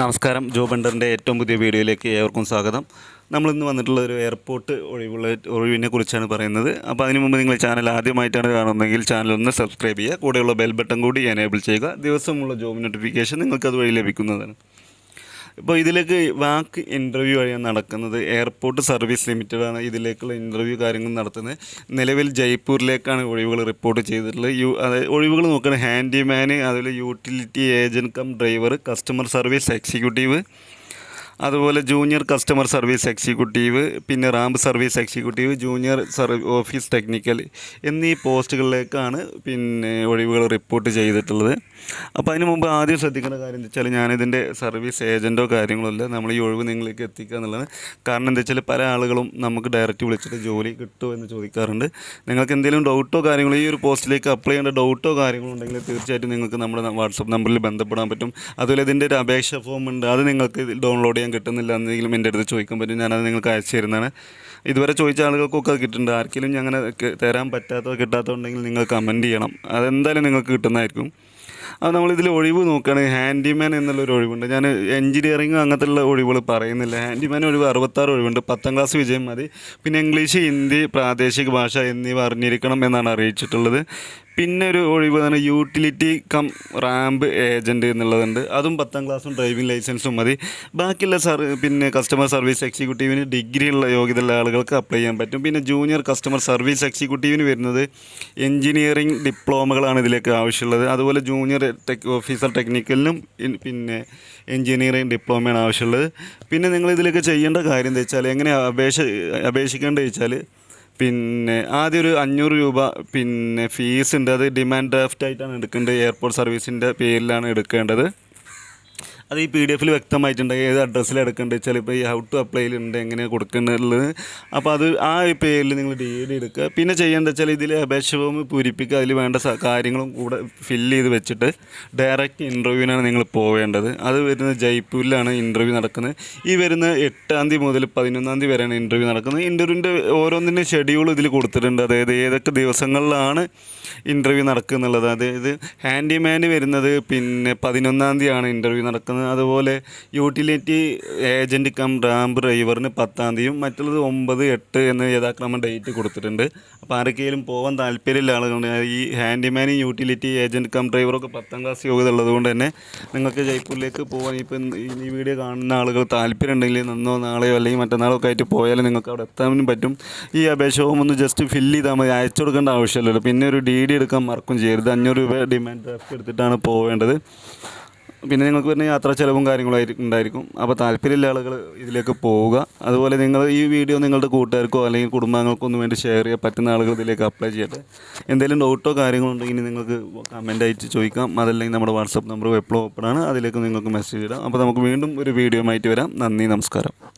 നമസ്കാരം. ജോ ബണ്ടറിന്റെ ഏറ്റവും പുതിയ വീഡിയോയിലേക്ക് ഏവർക്കും സ്വാഗതം. നമ്മളിന്ന് വന്നിട്ടുള്ള ഒരു എയർപോർട്ട് ഒഴിവുള്ള ഒഴിവിനെ കുറിച്ചാണ് പറയുന്നത്. അപ്പോൾ അതിന് മുമ്പ് നിങ്ങൾ ചാനൽ ആദ്യമായിട്ടാണ് കാണുന്നതെങ്കിൽ ചാനൽ ഒന്ന് സബ്സ്ക്രൈബ് ചെയ്യുക. കൂടെയുള്ള ബെൽ ബട്ടൺ കൂടി എനേബിൾ ചെയ്യുക. ദിവസമുള്ള ജോബ് നോട്ടിഫിക്കേഷൻ നിങ്ങൾക്ക് അതുവഴി ലഭിക്കുന്നതാണ്. ഇപ്പോൾ ഇതിലേക്ക് വാക്ക് ഇന്റർവ്യൂ വഴിയാണ് നടക്കുന്നത്. എയർപോർട്ട് സർവീസ് ലിമിറ്റഡ് ആണ് ഇതിലേക്കുള്ള ഇന്റർവ്യൂ കാര്യങ്ങൾ നടത്തുന്നത്. നിലവിൽ ജയ്പൂരിലേക്കാണ് ഒഴിവുകൾ റിപ്പോർട്ട് ചെയ്തിട്ടുള്ളത്. യു അതായത് ഒഴിവുകൾ നോക്കുകയാണ് ഹാൻഡിമാൻ അതുപോലെ utility agent cum driver customer service executive അതുപോലെ ജൂനിയർ കസ്റ്റമർ സർവീസ് എക്സിക്യൂട്ടീവ് പിന്നെ ramp service executive junior service office technical എന്നീ പോസ്റ്റുകളിലേക്കാണ് പിന്നെ ഒഴിവുകൾ റിപ്പോർട്ട് ചെയ്തിട്ടുള്ളത്. അപ്പോൾ അതിന് മുമ്പ് ആദ്യം ശ്രദ്ധിക്കേണ്ട കാര്യം എന്താ വെച്ചാൽ ഞാനിതിന്റെ സർവീസ് ഏജന്റോ കാര്യങ്ങളോ അല്ല നമ്മൾ ഈ ഒഴിവ് നിങ്ങളിലേക്ക് എത്തിക്കുക എന്നുള്ളത്. കാരണം എന്താ വെച്ചാൽ പല ആളുകളും നമുക്ക് ഡയറക്റ്റ് വിളിച്ചിട്ട് ജോലി കിട്ടുമോ എന്ന് ചോദിക്കാറുണ്ട്. നിങ്ങൾക്ക് എന്തെങ്കിലും ഡൗട്ടോ കാര്യങ്ങളോ ഈ ഒരു പോസ്റ്റിലേക്ക് അപ്ലൈ ചെയ്യേണ്ട ഡൗട്ടോ കാര്യങ്ങളോ ഉണ്ടെങ്കിൽ തീർച്ചയായിട്ടും നിങ്ങൾക്ക് നമ്മുടെ വാട്സപ്പ് നമ്പറിൽ ബന്ധപ്പെടാൻ പറ്റും. അതുപോലെ ഇതിന്റെ ഒരു അപേക്ഷ ഫോം ഉണ്ട്. അത് നിങ്ങൾക്ക് ഡൗൺലോഡ് ചെയ്യാൻ കിട്ടുന്നില്ല എന്നെങ്കിലും എന്റെ അടുത്ത് ചോദിക്കാൻ പറ്റും ഞാനത് നിങ്ങൾക്ക് അയച്ചു തരുന്നതാണ്. ഇതുവരെ ചോദിച്ച ആളുകൾക്കൊക്കെ അത് കിട്ടുന്നുണ്ട്. ആർക്കെങ്കിലും ക- തരാൻ പറ്റാത്തോ കിട്ടാത്തോ ഉണ്ടെങ്കിൽ നിങ്ങൾ കമന്റ് ചെയ്യണം. അതെന്തായാലും നിങ്ങൾക്ക് കിട്ടുന്നതായിരിക്കും. അത് നമ്മളിതിൽ ഒഴിവ് നോക്കുകയാണെങ്കിൽ ഹാൻഡിമാൻ എന്നുള്ളൊരു ഒഴിവുണ്ട്. ഞാൻ എഞ്ചിനീയറിംഗ് അങ്ങനത്തെ ഒഴിവുകൾ പറയുന്നില്ല. ഹാൻഡിമാൻ ഒഴിവ് അറുപത്താറ് ഒഴിവുണ്ട്. പത്താം ക്ലാസ് വിജയം മതി. പിന്നെ ഇംഗ്ലീഷ് ഹിന്ദി പ്രാദേശിക ഭാഷ എന്നിവ അറിഞ്ഞിരിക്കണം എന്നാണ് അറിയിച്ചിട്ടുള്ളത്. പിന്നെ ഒരു ഒഴിവ് തന്നെ യൂട്ടിലിറ്റി കം റാമ്പ് ഏജന്റ് എന്നുള്ളതുണ്ട്. അതും പത്താം ക്ലാസ്സും ഡ്രൈവിംഗ് ലൈസൻസും മതി. ബാക്കിയുള്ള സർ പിന്നെ കസ്റ്റമർ സർവീസ് എക്സിക്യൂട്ടീവിന് ഡിഗ്രി ഉള്ള യോഗ്യതയുള്ള ആളുകൾക്ക് അപ്ലൈ ചെയ്യാൻ പറ്റും. പിന്നെ ജൂനിയർ കസ്റ്റമർ സർവീസ് എക്സിക്യൂട്ടീവിന് വരുന്നത് എഞ്ചിനീയറിംഗ് ഡിപ്ലോമകളാണ് ഇതിലേക്ക് ആവശ്യമുള്ളത്. അതുപോലെ ജൂനിയർ ടെക് ഓഫീസർ ടെക്നിക്കലിനും പിന്നെ എഞ്ചിനീയറിംഗ് ഡിപ്ലോമയാണ് ആവശ്യമുള്ളത്. പിന്നെ നിങ്ങൾ ഇതിലേക്ക് ചെയ്യേണ്ട കാര്യം എന്താ വെച്ചാൽ എങ്ങനെ അപേക്ഷ അപേക്ഷിക്കേണ്ടത് വെച്ചാൽ പിന്നെ ആദ്യം ഒരു അഞ്ഞൂറ് രൂപ പിന്നെ ഫീസ് ഉണ്ട്. അത് ഡിമാൻഡ് ഡ്രാഫ്റ്റ് ആയിട്ടാണ് എടുക്കേണ്ടത്. എയർപോർട്ട് സർവീസിന്റെ പേരിലാണ് എടുക്കേണ്ടത്. അത് ഈ പി ഡി എഫിൽ വ്യക്തമായിട്ടുണ്ട് ഏത് അഡ്രസ്സിൽ എടുക്കേണ്ടത് വെച്ചാൽ ഇപ്പോൾ ഈ ഹൗ ടു അപ്ലൈയിലുണ്ട് എങ്ങനെ കൊടുക്കേണ്ടത് അപ്പോൾ അത് ആ പേരിൽ നിങ്ങൾ ഡി ഡി എടുക്കുക. പിന്നെ ചെയ്യേണ്ടത് വെച്ചാൽ ഇതിൽ അപേക്ഷ ഫോം പൂരിപ്പിക്കുക. അതിൽ വേണ്ട കാര്യങ്ങളും കൂടെ ഫില്ല് ചെയ്ത് വെച്ചിട്ട് ഡയറക്റ്റ് ഇന്റർവ്യൂവിനാണ് നിങ്ങൾ പോവേണ്ടത്. അത് വരുന്നത് ജയ്പൂരിലാണ് ഇന്റർവ്യൂ നടക്കുന്നത്. ഈ വരുന്ന എട്ടാം തീയതി മുതൽ പതിനൊന്നാം തീയതി വരെയാണ് ഇന്റർവ്യൂ നടക്കുന്നത്. ഇന്റർവ്യൂവിന്റെ ഓരോന്നിന്റെ ഷെഡ്യൂൾ ഇതിൽ കൊടുത്തിട്ടുണ്ട്. അതായത് ഏതൊക്കെ ദിവസങ്ങളിലാണ് ഇന്റർവ്യൂ നടക്കുന്നുള്ളത്. അതായത് ഹാൻഡിമാൻ വരുന്നത് പിന്നെ പതിനൊന്നാം തീയതിയാണ് ഇന്റർവ്യൂ നടക്കുന്നത്. അതുപോലെ യൂട്ടിലിറ്റി ഏജന്റ് കം റാമ്പ് ഡ്രൈവറിന് പത്താം തീയതിയും മറ്റുള്ളത് ഒമ്പത് എട്ട് എന്ന് യഥാക്രമം ഡേറ്റ് കൊടുത്തിട്ടുണ്ട്. അപ്പോൾ ആരൊക്കെയും പോകാൻ താല്പര്യമുള്ള ആളുകളുണ്ട് ഈ ഹാൻഡിമാനും യൂട്ടിലിറ്റി ഏജന്റ് കം ഡ്രൈവറൊക്കെ പത്താം ക്ലാസ് യോഗ്യത ഉള്ളതുകൊണ്ട് തന്നെ നിങ്ങൾക്ക് ജയ്പൂരിലേക്ക് പോകാൻ ഇപ്പം ഈ വീഡിയോ കാണുന്ന ആളുകൾ താല്പര്യം ഉണ്ടെങ്കിൽ നന്നോ നാളെയോ അല്ലെങ്കിൽ മറ്റന്നാളോ ഒക്കെ ആയിട്ട് പോയാലും നിങ്ങൾക്ക് അവിടെ എത്താനും പറ്റും. ഈ അപേക്ഷ ഒന്ന് ജസ്റ്റ് ഫില്ല് ചെയ്താൽ മതി. അയച്ചു കൊടുക്കേണ്ട ആവശ്യമില്ലല്ലോ. പിന്നെ ഒരു ഡി ഡി എടുക്കാൻ മറക്കും ചെയ്യരുത്. അഞ്ഞൂറ് രൂപ ഡിമാൻഡ് ഡ്രാഫ്റ്റ് എടുത്തിട്ടാണ് പോവേണ്ടത്. പിന്നെ നിങ്ങൾക്ക് വരുന്ന യാത്രാ ചിലവും കാര്യങ്ങളും ഉണ്ടായിരിക്കും. അപ്പോൾ താല്പര്യമുള്ള ആളുകൾ ഇതിലേക്ക് പോവുക. അതുപോലെ നിങ്ങൾ ഈ വീഡിയോ നിങ്ങളുടെ കൂട്ടുകാർക്കോ അല്ലെങ്കിൽ കുടുംബാംഗങ്ങൾക്കോ ഒന്നും വേണ്ടി ഷെയർ ചെയ്യാൻ പറ്റുന്ന ആളുകൾ ഇതിലേക്ക് അപ്ലൈ ചെയ്യട്ടെ. എന്തെങ്കിലും ഡൗട്ടോ കാര്യങ്ങളോ ഉണ്ടെങ്കിൽ നിങ്ങൾക്ക് കമന്റ് അയച്ച് ചോദിക്കാം. അതല്ലെങ്കിൽ നമ്മുടെ വാട്സപ്പ് നമ്പർ എപ്പോഴും ഓപ്പൺ ആണ്. അതിലേക്ക് നിങ്ങൾക്ക് മെസ്സേജ് ഇടാം. അപ്പോൾ നമുക്ക് വീണ്ടും ഒരു വീഡിയോ ആയിട്ട് വരാം. നന്ദി നമസ്കാരം.